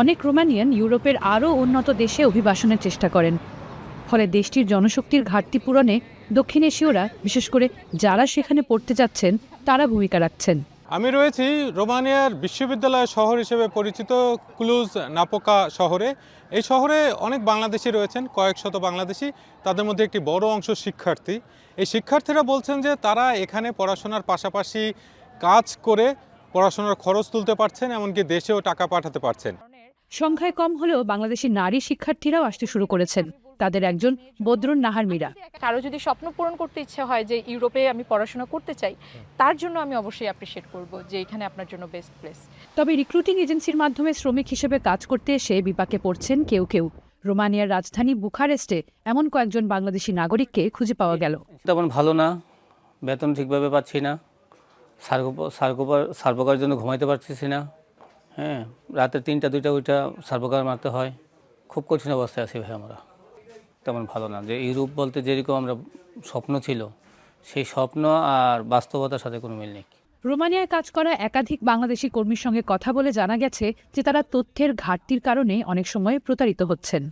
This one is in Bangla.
অনেক রোমানিয়ান ইউরোপের আরও উন্নত দেশে অভিবাসনের চেষ্টা করেন। ফলে দেশটির জনশক্তির ঘাটতি পূরণে দক্ষিণ এশীয়রা, বিশেষ করে যারা সেখানে পড়তে যাচ্ছেন, তারা ভূমিকা রাখছেন। আমি রয়েছি রোমানিয়ার বিশ্ববিদ্যালয় শহর হিসেবে পরিচিত ক্লুজ নাপোকা শহরে। এই শহরে অনেক বাংলাদেশি রয়েছেন, কয়েক শত বাংলাদেশি, তাদের মধ্যে একটি বড় অংশ শিক্ষার্থী। এই শিক্ষার্থীরা বলছেন যে তারা এখানে পড়াশোনার পাশাপাশি কাজ করে পড়াশোনার খরচ তুলতে পারছেন, এমনকি দেশেও টাকা পাঠাতে পারছেন। সংখ্যায় কম হলেও বাংলাদেশি নারী শিক্ষার্থীরাও আসতে শুরু করেছেন। তাদের একজন বদরুন নাহার মীরা। কারও যদি স্বপ্ন পূরণ করতে ইচ্ছে হয় যে ইউরোপে আমি পড়াশোনা করতে চাই তার জন্য আমি অবশ্যই অ্যাপ্রিসিয়েট করব যে এখানে আপনার জন্য বেস্ট প্লেস তবে রিক্রুটিং এজেন্সির মাধ্যমে শ্রমিক হিসেবে কাজ করতে এসে বিপাকে পড়ছেন কেউ কেউ। রোমানিয়ার রাজধানী বুখারেস্টে এমন কয়েকজন বাংলাদেশি নাগরিককে খুঁজে পাওয়া গেল। তেমন ভালো না বেতন ঠিকভাবে পাচ্ছি না সার্কোপার সার্বকার জন্য ঘুমাইতে পারতেছি না। হ্যাঁ রাতে তিনটা, দুইটা, ওইটা সার্বকার মারতে হয়। খুব কঠিন অবস্থায় আছি ভাই আমরা। তেমন ভালো না। যে ইউরোপ বলতে যেরকম আমরা স্বপ্ন ছিল, সেই স্বপ্ন আর বাস্তবতার সাথে কোনো মিল নেই। রোমানিয়ায় কাজ করা একাধিক বাংলাদেশি কর্মীর সঙ্গে কথা বলে জানা গেছে যে তারা তথ্যের ঘাটতির কারণে অনেক সময় প্রতারিত হচ্ছেন।